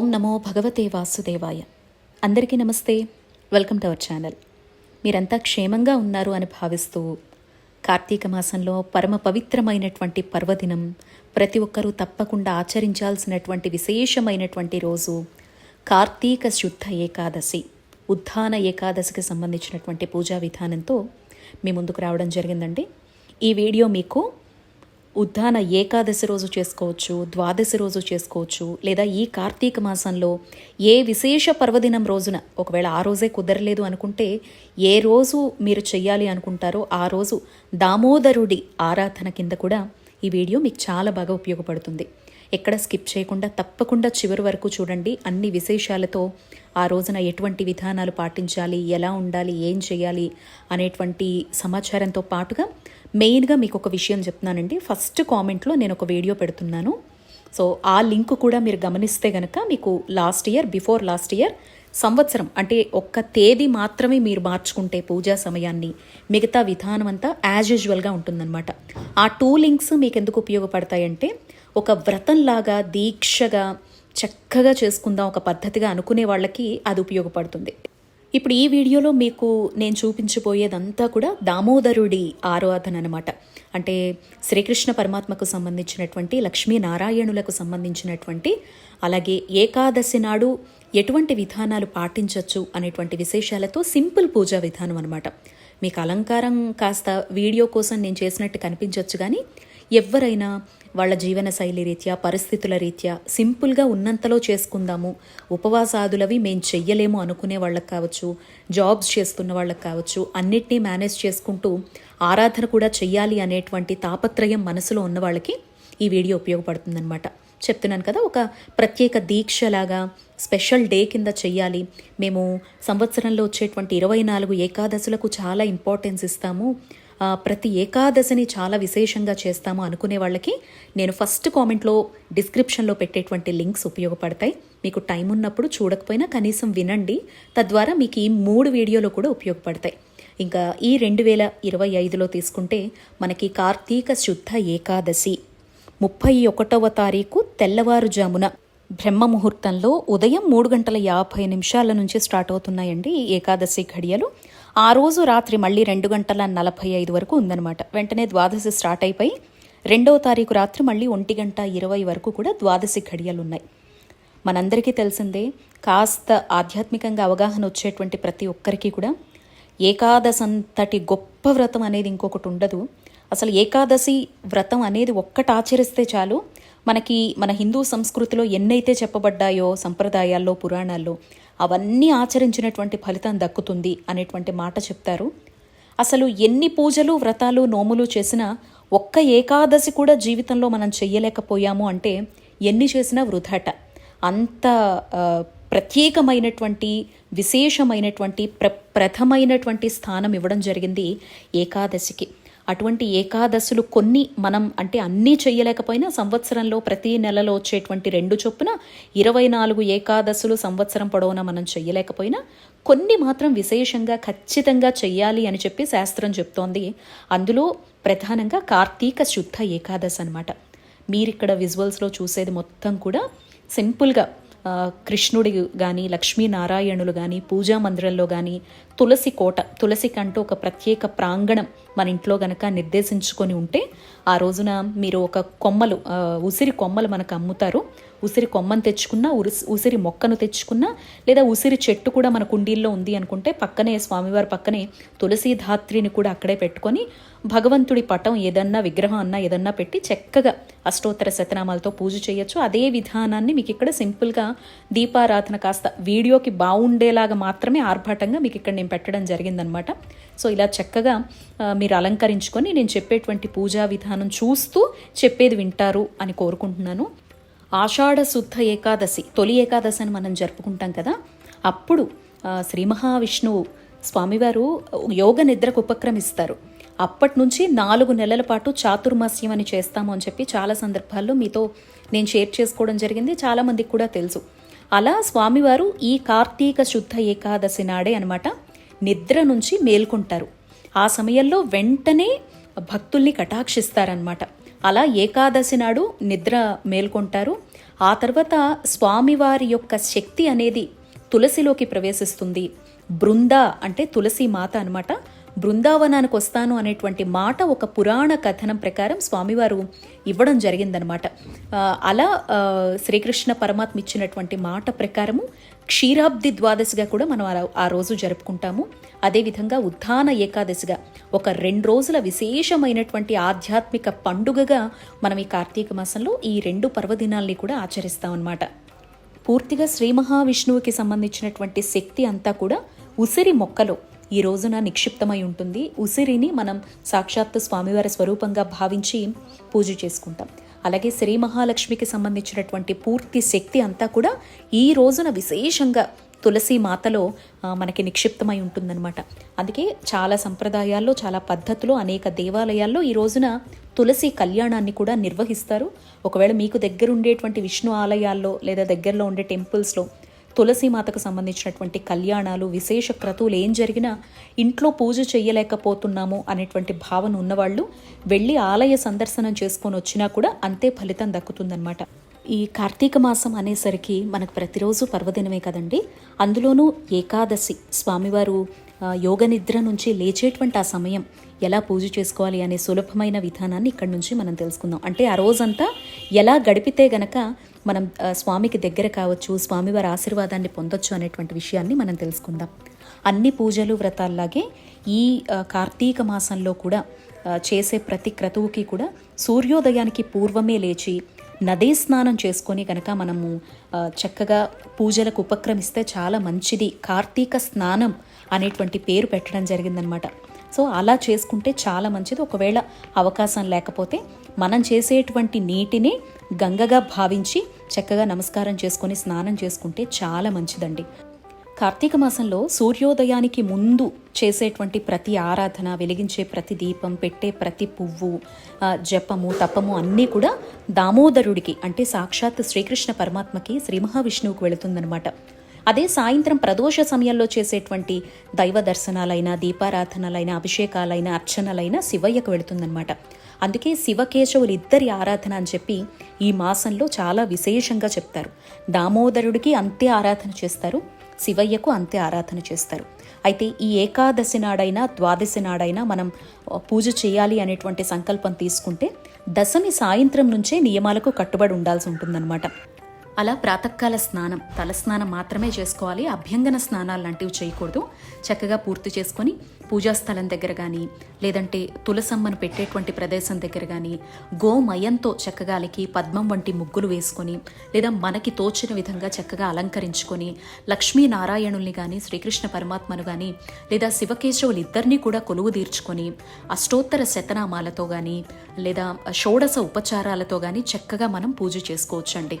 ఓం నమో భగవతే వాసుదేవాయ. అందరికీ నమస్తే. Welcome to our channel. మీరంతా క్షేమంగా ఉన్నారు అని భావిస్తూ కార్తీక మాసంలో పరమ పవిత్రమైనటువంటి పర్వదినం ప్రతి ఒక్కరూ తప్పకుండా ఆచరించాల్సినటువంటి విశేషమైనటువంటి రోజు కార్తీక శుద్ధ ఏకాదశి ఉత్థాన ఏకాదశికి సంబంధించినటువంటి పూజా విధానంతో మీ ముందుకు రావడం జరిగిందండి. ఈ వీడియో మీకు ఉద్దాన ఏకాదశి రోజు చేసుకోవచ్చు ద్వాదశి రోజు చేసుకోవచ్చు లేదా ఈ కార్తీక మాసంలో ఏ విశేష పర్వదినం రోజున ఒకవేళ ఆ రోజే కుదరలేదు అనుకుంటే ఏ రోజు మీరు చెయ్యాలి అనుకుంటారో ఆ రోజు దామోదరుడి ఆరాధన కింద కూడా ఈ వీడియో మీకు చాలా బాగా ఉపయోగపడుతుంది. ఎక్కడ స్కిప్ చేయకుండా తప్పకుండా చివరి వరకు చూడండి. అన్ని విశేషాలతో ఆ రోజున ఎటువంటి విధానాలు పాటించాలి ఎలా ఉండాలి ఏం చేయాలి అనేటువంటి సమాచారంతో పాటుగా మెయిన్గా మీకు ఒక విషయం చెప్తున్నానండి. ఫస్ట్ కామెంట్లో నేను ఒక వీడియో పెడుతున్నాను. సో ఆ లింక్ కూడా మీరు గమనిస్తే గనక మీకు last year before last year సంవత్సరం అంటే ఒక్క తేదీ మాత్రమే మీరు మార్చుకుంటే పూజా సమయాన్ని మిగతా విధానం అంతా యాజ్ యూజువల్గా ఉంటుందన్నమాట. ఆ టూ లింక్స్ మీకు ఎందుకు ఉపయోగపడతాయంటే ఒక వ్రతంలాగా దీక్షగా చక్కగా చేసుకుందాం ఒక పద్ధతిగా అనుకునే వాళ్ళకి అది ఉపయోగపడుతుంది. ఇప్పుడు ఈ వీడియోలో మీకు నేను చూపించబోయేదంతా కూడా దామోదరుడి ఆరాధన అనమాట అంటే శ్రీకృష్ణ పరమాత్మకు సంబంధించినటువంటి లక్ష్మీనారాయణులకు సంబంధించినటువంటి అలాగే ఏకాదశి నాడు ఎటువంటి విధానాలు పాటించవచ్చు అనేటువంటి విశేషాలతో సింపుల్ పూజా విధానం అనమాట మీకు అలంకారం కాస్త వీడియో కోసం నేను చేసినట్టు కనిపించవచ్చు కానీ ఎవరైనా వాళ్ళ జీవన శైలి రీత్యా పరిస్థితుల రీత్యా సింపుల్గా ఉన్నంతలో చేసుకుందాము. ఉపవాసాదులవి మేము చెయ్యలేము అనుకునే వాళ్ళకి కావచ్చు జాబ్స్ చేస్తున్న వాళ్ళకి కావచ్చు అన్నిటినీ మేనేజ్ చేసుకుంటూ ఆరాధన కూడా చెయ్యాలి అనేటువంటి తాపత్రయం మనసులో ఉన్న వాళ్ళకి ఈ వీడియో ఉపయోగపడుతుందన్నమాట. చెప్తున్నాను కదా ఒక ప్రత్యేక దీక్షలాగా స్పెషల్ డే కింద చెయ్యాలి. మేము సంవత్సరంలో వచ్చేటువంటి ఇరవై నాలుగు ఏకాదశులకు చాలా ఇంపార్టెన్స్ ఇస్తాము. ప్రతి ఏకాదశిని చాలా విశేషంగా చేస్తాము అనుకునే వాళ్ళకి నేను ఫస్ట్ కామెంట్లో డిస్క్రిప్షన్లో పెట్టేటువంటి లింక్స్ ఉపయోగపడతాయి. మీకు టైం ఉన్నప్పుడు చూడకపోయినా కనీసం వినండి. తద్వారా మీకు ఈ మూడు వీడియోలు కూడా ఉపయోగపడతాయి. ఇంకా ఈ రెండు వేల ఇరవై ఐదులో తీసుకుంటే మనకి కార్తీక శుద్ధ ఏకాదశి. ముప్పై ఒకటవ తారీఖు తెల్లవారుజామున. బ్రహ్మ ముహూర్తంలో ఉదయం మూడు గంటల యాభై నిమిషాల నుంచి స్టార్ట్ అవుతున్నాయండి ఈ ఏకాదశి ఘడియలు. ఆ రోజు రాత్రి మళ్ళీ రెండు గంటల నలభై ఐదు వరకు ఉందన్నమాట. వెంటనే ద్వాదశి స్టార్ట్ అయిపోయి రెండవ తారీఖు రాత్రి మళ్ళీ ఒంటి గంట ఇరవై వరకు కూడా ద్వాదశి ఘడియలు ఉన్నాయి మనందరికీ తెలిసిందే కాస్త ఆధ్యాత్మికంగా అవగాహన వచ్చేటువంటి ప్రతి ఒక్కరికి కూడా ఏకాదశంతటి గొప్ప వ్రతం అనేది ఇంకొకటి ఉండదు. అసలు ఏకాదశి వ్రతం అనేది ఒక్కటి ఆచరిస్తే చాలు. మనకి మన హిందూ సంస్కృతిలో ఎన్నైతే చెప్పబడ్డాయో సంప్రదాయాల్లో పురాణాల్లో అవన్నీ ఆచరించినటువంటి ఫలితం దక్కుతుంది అనేటువంటి మాట చెప్తారు. అసలు ఎన్ని పూజలు వ్రతాలు నోములు చేసినా ఒక్క ఏకాదశి కూడా జీవితంలో మనం చెయ్యలేకపోయాము అంటే ఎన్ని చేసినా వృధాట. అంత ప్రత్యేకమైనటువంటి విశేషమైనటువంటి ప్ర ప్రథమైనటువంటి స్థానం ఇవ్వడం జరిగింది ఏకాదశికి. అటువంటి ఏకాదశులు కొన్ని మనం అంటే అన్నీ చేయలేకపోయినా సంవత్సరంలో ప్రతి నెలలో వచ్చేటువంటి రెండు చొప్పున ఇరవై నాలుగు ఏకాదశులు సంవత్సరం పొడవునా మనం చేయలేకపోయినా కొన్ని మాత్రం విశేషంగా ఖచ్చితంగా చెయ్యాలి అని చెప్పి శాస్త్రం చెప్తోంది. అందులో ప్రధానంగా కార్తీక శుద్ధ ఏకాదశి అనమాట మీరిక్కడ విజువల్స్లో చూసేది మొత్తం కూడా సింపుల్గా కృష్ణుడి కానీ లక్ష్మీనారాయణులు కానీ పూజా మందిరంలో కానీ తులసి కోట తులసికంటూ ఒక ప్రత్యేక ప్రాంగణం మన ఇంట్లో గనక నిర్దేశించుకొని ఉంటే ఆ రోజున మీరు ఒక కొమ్మలు ఉసిరి కొమ్మలు మనకు అమ్ముతారు. ఉసిరి కొమ్మను తెచ్చుకున్నా ఉసిరి మొక్కను తెచ్చుకున్నా లేదా ఉసిరి చెట్టు కూడా మన కుండీల్లో ఉంది అనుకుంటే పక్కనే స్వామివారి పక్కనే తులసి ధాత్రిని కూడా అక్కడే పెట్టుకొని భగవంతుడి పటం ఏదన్నా విగ్రహం అన్నా ఏదన్నా పెట్టి చక్కగా అష్టోత్తర శతనామాలతో పూజ చేయొచ్చు. అదే విధానాన్ని మీకు ఇక్కడ సింపుల్గా దీపారాధన కాస్త వీడియోకి బాగుండేలాగా మాత్రమే ఆర్భాటంగా మీకు ఇక్కడ నేను పెట్టడం జరిగిందనమాట. సో ఇలా చక్కగా మీరు అలంకరించుకొని నేను చెప్పేటువంటి పూజా విధానం చూస్తూ చెప్పేది వింటారు అని కోరుకుంటున్నాను. ఆషాఢ శుద్ధ ఏకాదశి తొలి ఏకాదశి అని మనం జరుపుకుంటాం కదా అప్పుడు శ్రీ మహావిష్ణువు స్వామివారు యోగ నిద్రకు ఉపక్రమిస్తారు. అప్పటి నుంచి నాలుగు నెలల పాటు చాతుర్మాస్యం అని చేస్తాము అని చెప్పి చాలా సందర్భాల్లో మీతో నేను షేర్ చేసుకోవడం జరిగింది చాలామందికి కూడా తెలుసు. అలా స్వామివారు ఈ కార్తీక శుద్ధ ఏకాదశి నాడే అనమాట నిద్ర నుంచి మేల్కొంటారు. ఆ సమయంలో వెంటనే భక్తుల్ని కటాక్షిస్తారనమాట అలా ఏకాదశి నాడు నిద్ర మేల్కొంటారు. ఆ తర్వాత స్వామివారి యొక్క శక్తి అనేది తులసిలోకి ప్రవేశిస్తుంది. బృంద అంటే తులసి మాత అనమాట బృందావనానికి వస్తాను అనేటువంటి మాట ఒక పురాణ కథనం ప్రకారం స్వామివారు ఇవ్వడం జరిగిందనమాట అలా శ్రీకృష్ణ పరమాత్మ ఇచ్చినటువంటి మాట ప్రకారము క్షీరాబ్ది ద్వాదశిగా కూడా మనం ఆ- ఆ రోజు జరుపుకుంటాము. అదేవిధంగా ఉత్థాన ఏకాదశిగా ఒక రెండు రోజుల విశేషమైనటువంటి ఆధ్యాత్మిక పండుగగా మనం ఈ కార్తీక మాసంలో ఈ రెండు పర్వదినాల్ని కూడా ఆచరిస్తామన్నమాట. పూర్తిగా శ్రీ మహావిష్ణువుకి సంబంధించినటువంటి శక్తి అంతా కూడా ఉసిరి మొక్కలో ఈ రోజున నిక్షిప్తమై ఉంటుంది. ఉసిరిని మనం సాక్షాత్తు స్వామివారి స్వరూపంగా భావించి పూజ చేసుకుంటాం. అలాగే శ్రీ మహాలక్ష్మికి సంబంధించినటువంటి పూర్తి శక్తి అంతా కూడా ఈ రోజున విశేషంగా తులసి మాతలో మనకి నిక్షిప్తమై ఉంటుందన్నమాట. అందుకే చాలా సంప్రదాయాల్లో చాలా పద్ధతులు అనేక దేవాలయాల్లో ఈ రోజున తులసి కళ్యాణాన్ని కూడా నిర్వహిస్తారు. ఒకవేళ మీకు దగ్గర ఉండేటువంటి విష్ణు ఆలయాల్లో లేదా దగ్గరలో ఉండే టెంపుల్స్లో తులసీమాతకు సంబంధించినటువంటి కళ్యాణాలు విశేష క్రతువులు ఏం జరిగినా ఇంట్లో పూజ చేయలేకపోతున్నాము అనేటువంటి భావన ఉన్నవాళ్ళు వెళ్ళి ఆలయ సందర్శనం చేసుకొని వచ్చినా కూడా అంతే ఫలితం దక్కుతుందన్నమాట. ఈ కార్తీక మాసం అనేసరికి మనకు ప్రతిరోజు పర్వదినమే కదండి. అందులోనూ ఏకాదశి స్వామివారు యోగ నిద్ర నుంచి లేచేటువంటి ఆ సమయం ఎలా పూజ చేసుకోవాలి అనే సులభమైన విధానాన్ని ఇక్కడి నుంచి మనం తెలుసుకుందాం. అంటే ఆ రోజంతా ఎలా గడిపితే గనక మనం స్వామికి దగ్గర కావచ్చు స్వామివారి ఆశీర్వాదాన్ని పొందొచ్చు అనేటువంటి విషయాన్ని మనం తెలుసుకుందాం. అన్ని పూజలు వ్రతాల్లాగే ఈ కార్తీక మాసంలో కూడా చేసే ప్రతి క్రతువుకి కూడా సూర్యోదయానికి పూర్వమే లేచి నదీ స్నానం చేసుకొని కనుక మనము చక్కగా పూజలకు ఉపక్రమిస్తే చాలా మంచిది. కార్తీక స్నానం అనేటువంటి పేరు పెట్టడం జరిగిందనమాట. సో అలా చేసుకుంటే చాలా మంచిది. ఒకవేళ అవకాశం లేకపోతే మనం చేసేటువంటి నీటిని గంగగా భావించి చక్కగా నమస్కారం చేసుకొని స్నానం చేసుకుంటే చాలా మంచిదండి. కార్తీక మాసంలో సూర్యోదయానికి ముందు చేసేటువంటి ప్రతి ఆరాధన వెలిగించే ప్రతి దీపం పెట్టే ప్రతి పువ్వు జపము తపము అన్నీ కూడా దామోదరుడికి అంటే సాక్షాత్ శ్రీకృష్ణ పరమాత్మకి శ్రీ మహావిష్ణువుకు వెళుతుందనమాట అదే సాయంత్రం ప్రదోష సమయంలో చేసేటువంటి దైవ దర్శనాలైన దీపారాధనలైన అభిషేకాలైన అర్చనలైన శివయ్యకు వెళుతుందనమాట అందుకే శివకేశవులు ఇద్దరి ఆరాధన అని చెప్పి ఈ మాసంలో చాలా విశేషంగా చెప్తారు. దామోదరుడికి అంతే ఆరాధన చేస్తారు శివయ్యకు అంతే ఆరాధన చేస్తారు. అయితే ఈ ఏకాదశి నాడైనా ద్వాదశి నాడైనా మనం పూజ చేయాలి అనేటువంటి సంకల్పం తీసుకుంటే దశమి సాయంత్రం నుంచే నియమాలకు కట్టుబడి ఉండాల్సి ఉంటుందన్నమాట. అలా ప్రాతకాల స్నానం తలస్నానం మాత్రమే చేసుకోవాలి. అభ్యంగన స్నానాలు లాంటివి చేయకూడదు. చక్కగా పూర్తి చేసుకొని పూజా స్థలం దగ్గర కానీ లేదంటే తులసమ్మను పెట్టేటువంటి ప్రదేశం దగ్గర కానీ గోమయంతో చక్కగా అలికి పద్మం వంటి ముగ్గులు వేసుకొని లేదా మనకి తోచిన విధంగా చక్కగా అలంకరించుకొని లక్ష్మీనారాయణుల్ని కానీ శ్రీకృష్ణ పరమాత్మను కానీ లేదా శివకేశవులు ఇద్దరినీ కూడా కొలువు తీర్చుకొని అష్టోత్తర శతనామాలతో కానీ లేదా షోడశ ఉపచారాలతో కానీ చక్కగా మనం పూజ చేసుకోవచ్చండి.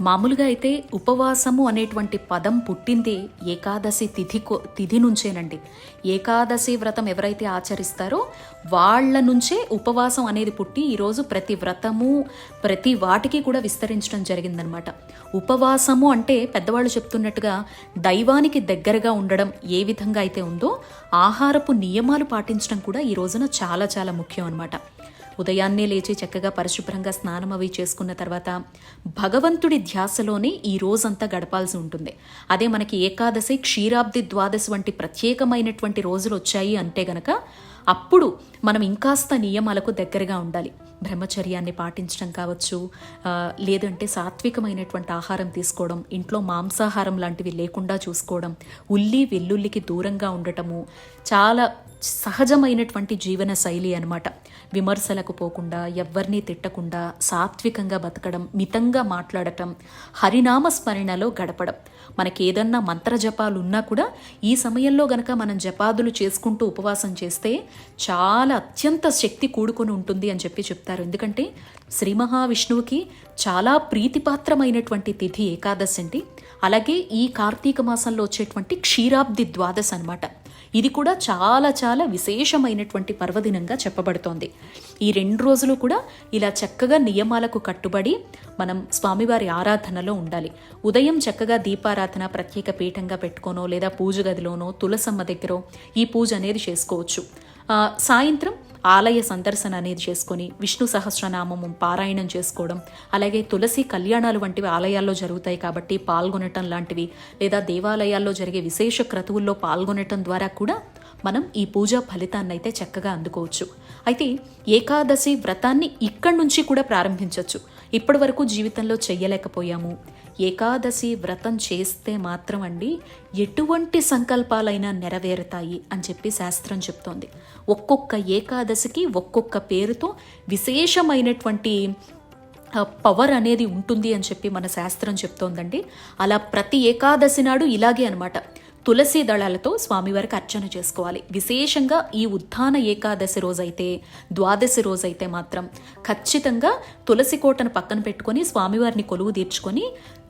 మామూలుగా అయితే ఉపవాసము అనేటువంటి పదం పుట్టింది ఏకాదశి తిథి తిథి నుంచేనండి. ఏకాదశి వ్రతం ఎవరైతే ఆచరిస్తారో వాళ్ళ నుంచే ఉపవాసం అనేది పుట్టి ఈరోజు ప్రతి వ్రతము ప్రతి వాటికి కూడా విస్తరించడం జరిగిందనమాట. ఉపవాసము అంటే పెద్దవాళ్ళు చెప్తున్నట్టుగా దైవానికి దగ్గరగా ఉండడం ఏ విధంగా అయితే ఉందో ఆహారపు నియమాలు పాటించడం కూడా ఈ రోజున చాలా చాలా ముఖ్యం అనమాట ఉదయాన్నే లేచి చక్కగా పరిశుభ్రంగా స్నానం అవి చేసుకున్న తర్వాత భగవంతుడి ధ్యాసలోనే ఈ రోజంతా గడపాల్సి ఉంటుంది. అదే మనకి ఏకాదశి క్షీరాబ్ది ద్వాదశి వంటి ప్రత్యేకమైనటువంటి రోజులు వచ్చాయి అంటే గనక అప్పుడు మనం ఇంకాస్త నియమాలకు దగ్గరగా ఉండాలి. బ్రహ్మచర్యాన్ని పాటించడం కావచ్చు లేదంటే సాత్వికమైనటువంటి ఆహారం తీసుకోవడం ఇంట్లో మాంసాహారం లాంటివి లేకుండా చూసుకోవడం ఉల్లి వెల్లుల్లికి దూరంగా ఉండటము చాలా సహజమైనటువంటి జీవన శైలి అనమాట విమర్శలకు పోకుండా ఎవరిని తిట్టకుండా సాత్వికంగా బతకడం మితంగా మాట్లాడటం హరినామ స్మరణలో గడపడం. మనకి ఏదన్నా మంత్ర జపాలు ఉన్నా కూడా ఈ సమయంలో గనక మనం జపాదులు చేసుకుంటూ ఉపవాసం చేస్తే చాలా అత్యంత శక్తి కూడుకొని ఉంటుంది అని చెప్పి చెప్తారు. ఎందుకంటే శ్రీ మహావిష్ణువుకి చాలా ప్రీతిపాత్రమైనటువంటి తిథి ఏకాదశి అండి. అలాగే ఈ కార్తీక మాసంలో వచ్చేటువంటి క్షీరాబ్ది ద్వాదశ అన్నమాట. ఇది కూడా చాలా చాలా విశేషమైనటువంటి పర్వదినంగా చెప్పబడుతోంది. ఈ రెండు రోజులు కూడా ఇలా చక్కగా నియమాలకు కట్టుబడి మనం స్వామివారి ఆరాధనలో ఉండాలి. ఉదయం చక్కగా దీపారాధన ప్రత్యేక పీఠంగా పెట్టుకోనో లేదా పూజ గదిలోనో తులసమ్మ దగ్గర ఈ పూజ అనేది చేసుకోవచ్చు. సాయంత్రం ఆలయ సందర్శన అనేది చేసుకొని విష్ణు సహస్రనామము పారాయణం చేసుకోవడం అలాగే తులసి కళ్యాణాలు వంటివి ఆలయాల్లో జరుగుతాయి కాబట్టి పాల్గొనటం లాంటివి లేదా దేవాలయాల్లో జరిగే విశేష క్రతువుల్లో పాల్గొనటం ద్వారా కూడా మనం ఈ పూజా ఫలితాన్ని అయితే చక్కగా అందుకోవచ్చు. అయితే ఏకాదశి వ్రతాన్ని ఇక్కడి నుంచి కూడా ప్రారంభించవచ్చు ఇప్పటి వరకు జీవితంలో చెయ్యలేకపోయాము. ఏకాదశి వ్రతం చేస్తే మాత్రం అండి ఎటువంటి సంకల్పాలైనా నెరవేరుతాయి అని చెప్పి శాస్త్రం చెప్తోంది. ఒక్కొక్క ఏకాదశికి ఒక్కొక్క పేరుతో విశేషమైనటువంటి పవర్ అనేది ఉంటుంది అని చెప్పి మన శాస్త్రం చెప్తోందండి. అలా ప్రతి ఏకాదశి నాడు ఇలాగే అనమాట తులసి దళాలతో స్వామివారికి అర్చన చేసుకోవాలి. విశేషంగా ఈ ఉత్థాన ఏకాదశి రోజైతే ద్వాదశి రోజైతే మాత్రం ఖచ్చితంగా తులసి కోటను పక్కన పెట్టుకొని స్వామివారిని కొలువు తీర్చుకొని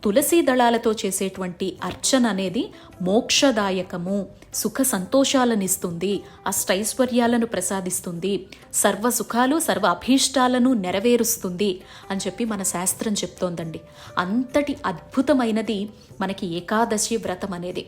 తులసి దళాలతో చేసేటువంటి అర్చన అనేది మోక్షదాయకము సుఖ సంతోషాలను ఇస్తుంది అష్టైశ్వర్యాలను ప్రసాదిస్తుంది సర్వ సుఖాలు సర్వ అభీష్టాలను నెరవేరుస్తుంది అని చెప్పి మన శాస్త్రం చెప్తోందండి. అంతటి అద్భుతమైనది మనకి ఏకాదశి వ్రతం అనేది.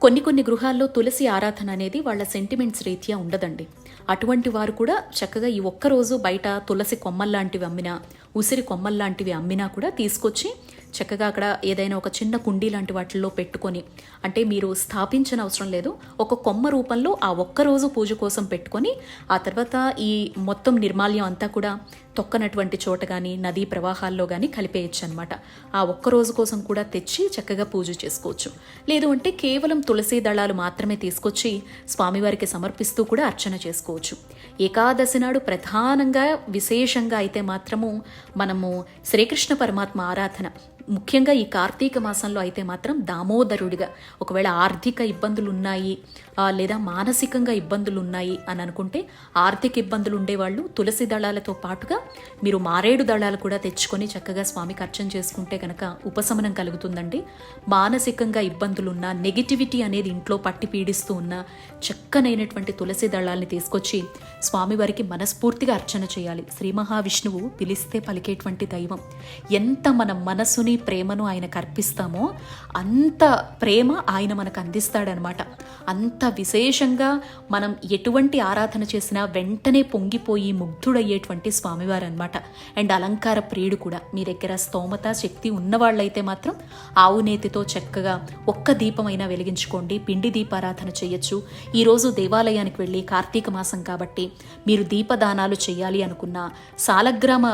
కొన్ని కొన్ని గృహాల్లో తులసి ఆరాధన అనేది వాళ్ళ సెంటిమెంట్స్ రీత్యా ఉండదండి. అటువంటి వారు కూడా చక్కగా ఈ ఒక్కరోజు బయట తులసి కొమ్మల్లాంటివి అమ్మినా ఉసిరి కొమ్మల్లాంటివి అమ్మినా కూడా తీసుకొచ్చి చక్కగా అక్కడ ఏదైనా ఒక చిన్న కుండీ లాంటి వాటిల్లో పెట్టుకొని అంటే మీరు స్థాపించిన అవసరం లేదు ఒక కొమ్మ రూపంలో ఆ ఒక్కరోజు పూజ కోసం పెట్టుకొని ఆ తర్వాత ఈ మొత్తం నిర్మాల్యం అంతా కూడా తొక్కనటువంటి చోట కానీ నదీ ప్రవాహాల్లో కానీ కలిపేయచ్చు అనమాట ఆ ఒక్క రోజు కోసం కూడా తెచ్చి చక్కగా పూజ చేసుకోవచ్చు. లేదు అంటే కేవలం తులసి దళాలు మాత్రమే తీసుకొచ్చి స్వామివారికి సమర్పిస్తూ కూడా అర్చన చేసుకోవచ్చు. ఏకాదశి నాడు ప్రధానంగా విశేషంగా అయితే మాత్రము మనము శ్రీకృష్ణ పరమాత్మ ఆరాధన. ముఖ్యంగా ఈ కార్తీక మాసంలో అయితే మాత్రం దామోదరుడిగా ఒకవేళ ఆర్థిక ఇబ్బందులు ఉన్నాయి లేదా మానసికంగా ఇబ్బందులు ఉన్నాయి అని అనుకుంటే ఆర్థిక ఇబ్బందులు ఉండేవాళ్ళు తులసి దళాలతో పాటుగా మీరు మారేడు దళాలు కూడా తెచ్చుకొని చక్కగా స్వామికి అర్చన చేసుకుంటే కనుక ఉపశమనం కలుగుతుందండి. మానసికంగా ఇబ్బందులున్నా నెగిటివిటీ అనేది ఇంట్లో పట్టి పీడిస్తూ ఉన్న చక్కనైనటువంటి తులసి దళాల్ని తీసుకొచ్చి స్వామివారికి మనస్ఫూర్తిగా అర్చన చేయాలి. శ్రీ మహావిష్ణువు పిలిస్తే పలికేటువంటి దైవం. ఎంత మన మనసుని ప్రేమను ఆయనకు అర్పిస్తామో అంత ప్రేమ ఆయన మనకు అందిస్తాడనమాట. అంత విశేషంగా మనం ఎటువంటి ఆరాధన చేసినా వెంటనే పొంగిపోయి ముగ్ధుడయ్యేటువంటి స్వామివారి అనమాట అండ్ అలంకార ప్రియుడు కూడా. మీ దగ్గర స్తోమత శక్తి ఉన్నవాళ్ళైతే మాత్రం ఆవు నేతితో చక్కగా ఒక్క దీపమైనా వెలిగించుకోండి. పిండి దీపారాధన చేయొచ్చు. ఈరోజు దేవాలయానికి వెళ్ళి కార్తీక మాసం కాబట్టి మీరు దీపదానాలు చేయాలి అనుకున్నా సాలగ్రామ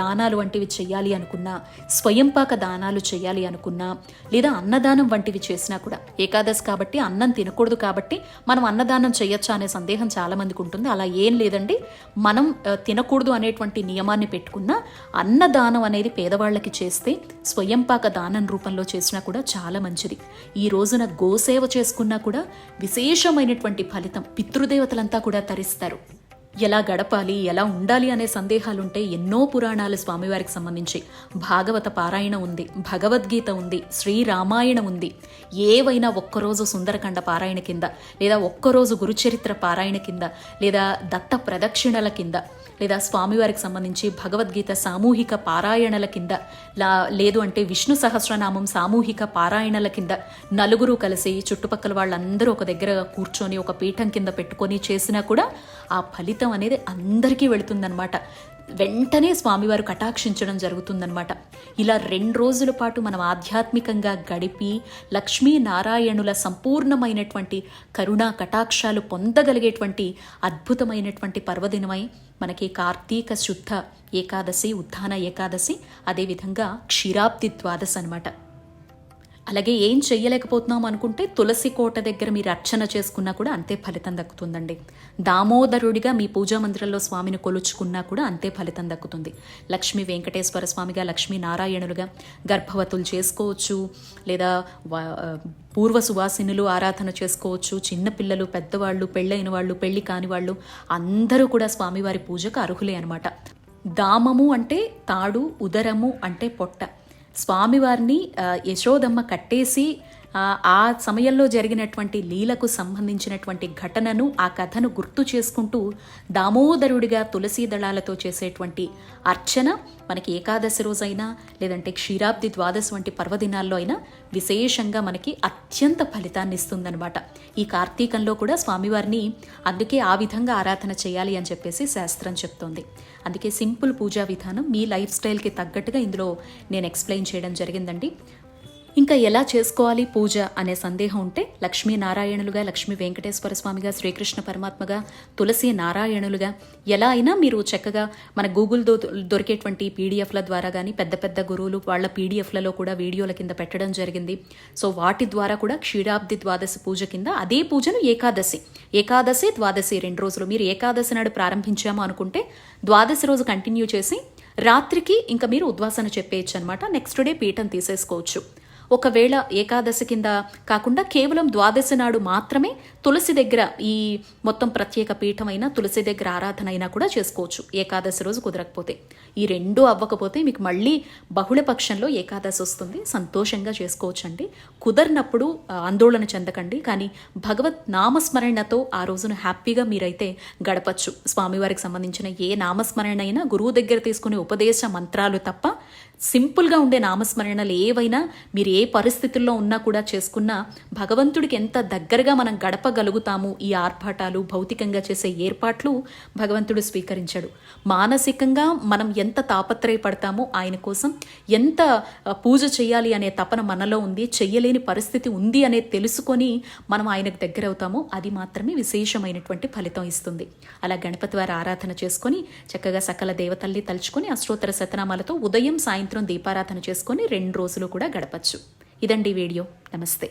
దానాలు వంటివి చేయాలి అనుకున్నా స్వయంపాక దానాలు చేయాలి అనుకున్నా లేదా అన్నదానం వంటివి చేసినా కూడా ఏకాదశి కాబట్టి అన్నం తినకూడదు కాబట్టి మనం అన్నదానం చేయొచ్చా అనే సందేహం చాలామందికి ఉంటుంది. అలా ఏం లేదండి. మనం తినకూడదు అనేటువంటి నియమాన్ని పెట్టుకున్న అన్నదానం అనేది పేదవాళ్ళకి చేస్తే స్వయంపాక దానం రూపంలో చేసినా కూడా చాలా మంచిది. ఈ రోజున గోసేవ చేసుకున్నా కూడా విశేషమైనటువంటి ఫలితం పితృదేవతలంతా కూడా తరిస్తారు. ఎలా గడపాలి ఎలా ఉండాలి అనే సందేహాలుంటే ఎన్నో పురాణాలు స్వామివారికి సంబంధించి. భాగవత పారాయణ ఉంది భగవద్గీత ఉంది శ్రీరామాయణం ఉంది. ఏవైనా ఒక్కరోజు సుందరకాండ పారాయణ కింద లేదా ఒక్కరోజు గురుచరిత్ర పారాయణ కింద లేదా దత్త ప్రదక్షిణల కింద లేదా స్వామివారికి సంబంధించి భగవద్గీత సామూహిక పారాయణల కింద లా లేదు అంటే విష్ణు సహస్రనామం సామూహిక పారాయణల కింద నలుగురు కలిసి చుట్టుపక్కల వాళ్ళందరూ ఒక దగ్గర కూర్చొని ఒక పీఠం కింద పెట్టుకొని చేసినా కూడా ఆ ఫలితం అనేది అందరికీ వెళుతుందనమాట వెంటనే స్వామివారు కటాక్షించడం జరుగుతుందన్నమాట. ఇలా రెండు రోజుల పాటు మనం ఆధ్యాత్మికంగా గడిపి లక్ష్మీ నారాయణుల సంపూర్ణమైనటువంటి కరుణా కటాక్షాలు పొందగలిగేటువంటి అద్భుతమైనటువంటి పర్వదినమై మనకి కార్తీక శుద్ధ ఏకాదశి ఉత్థాన ఏకాదశి అదేవిధంగా క్షీరాబ్ది ద్వాదశి అనమాట అలాగే ఏం చెయ్యలేకపోతున్నాం అనుకుంటే తులసి కోట దగ్గర మీరు అర్చన చేసుకున్నా కూడా అంతే ఫలితం దక్కుతుందండి. దామోదరుడిగా మీ పూజా మందిరంలో స్వామిని కొలుచుకున్నా కూడా అంతే ఫలితం దక్కుతుంది. లక్ష్మీ వెంకటేశ్వర స్వామిగా లక్ష్మీ నారాయణులుగా గర్భవతులు చేసుకోవచ్చు లేదా పూర్వ సువాసినులు ఆరాధన చేసుకోవచ్చు చిన్నపిల్లలు పెద్దవాళ్ళు పెళ్ళైన వాళ్ళు పెళ్ళి కాని వాళ్ళు అందరూ కూడా స్వామివారి పూజకు అర్హులే అనమాట దామము అంటే తాడు ఉదరము అంటే పొట్ట. స్వామివారిని యశోదమ్మ కట్టేసి ఆ, సమయంలో జరిగినటువంటి లీలకు సంబంధించినటువంటి ఘటనను ఆ కథను గుర్తు చేసుకుంటూ దామోదరుడిగా తులసీ దళాలతో చేసేటువంటి అర్చన మనకి ఏకాదశి రోజైనా లేదంటే క్షీరాబ్ది ద్వాదశి వంటి పర్వదినాల్లో అయినా విశేషంగా మనకి అత్యంత ఫలితాన్ని ఇస్తుందనమాట ఈ కార్తీకంలో కూడా స్వామివారిని అందుకే ఆ విధంగా ఆరాధన చేయాలి అని చెప్పేసి శాస్త్రం చెప్తోంది. అందుకే సింపుల్ పూజా విధానం మీ లైఫ్ స్టైల్కి తగ్గట్టుగా ఇందులో నేను ఎక్స్ప్లెయిన్ చేయడం జరిగిందండి. ఇంకా ఎలా చేసుకోవాలి పూజ అనే సందేహం ఉంటే లక్ష్మీనారాయణులుగా లక్ష్మీ వెంకటేశ్వర స్వామిగా శ్రీకృష్ణ పరమాత్మగా తులసి నారాయణులుగా ఎలా అయినా మీరు చక్కగా మన గూగుల్తో దొరికేటువంటి పీడిఎఫ్ల ద్వారా కానీ పెద్ద పెద్ద గురువులు వాళ్ళ పీడిఎఫ్లలో కూడా వీడియోల కింద పెట్టడం జరిగింది. సో వాటి ద్వారా కూడా క్షీరాబ్ది ద్వాదశి పూజ కింద అదే పూజను ఏకాదశి. ఏకాదశి ద్వాదశి రెండు రోజులు. మీరు ఏకాదశి నాడు ప్రారంభించాము అనుకుంటే ద్వాదశి రోజు కంటిన్యూ చేసి రాత్రికి ఇంకా మీరు ఉద్వాసన చెప్పేయచ్చు అనమాట నెక్స్ట్ డే పీఠం తీసేసుకోవచ్చు. ఒకవేళ ఏకాదశి కింద కాకుండా కేవలం ద్వాదశి నాడు మాత్రమే తులసి దగ్గర ఈ మొత్తం ప్రత్యేక పీఠమైన తులసి దగ్గర ఆరాధన అయినా కూడా చేసుకోవచ్చు. ఏకాదశి రోజు కుదరకపోతే. ఈ రెండు అవ్వకపోతే మీకు మళ్ళీ బహుళ పక్షంలో ఏకాదశి వస్తుంది. సంతోషంగా చేసుకోవచ్చు అండి కుదరినప్పుడు ఆందోళన చెందకండి. కానీ భగవత్ నామస్మరణతో ఆ రోజును హ్యాపీగా మీరైతే గడపచ్చు. స్వామివారికి సంబంధించిన ఏ నామస్మరణ అయినా గురువు దగ్గర తీసుకునే ఉపదేశ మంత్రాలు తప్ప సింపుల్గా ఉండే నామస్మరణలు ఏవైనా మీరు ఏ పరిస్థితుల్లో ఉన్నా కూడా చేసుకున్నా భగవంతుడికి ఎంత దగ్గరగా మనం గడపగలుగుతాము ఈ ఆర్భాటాలు భౌతికంగా చేసే ఏర్పాట్లు భగవంతుడు స్వీకరించాడు. మానసికంగా మనం ఎంత తాపత్రయపడతామో ఆయన కోసం ఎంత పూజ చేయాలి అనే తపన మనలో ఉంది చెయ్యలేని పరిస్థితి ఉంది అనేది తెలుసుకొని మనం ఆయనకు దగ్గర అవుతామో అది మాత్రమే విశేషమైనటువంటి ఫలితం ఇస్తుంది. అలా గణపతి వారి ఆరాధన చేసుకొని చక్కగా సకల దేవతల్ని తలుచుకొని అష్టోత్తర శతనామాలతో ఉదయం సాయంత్రం సాయంత్రం దీపారాధన చేసుకొని రెండు రోజులు కూడా గడపచ్చు. ఇదండి వీడియో. నమస్తే.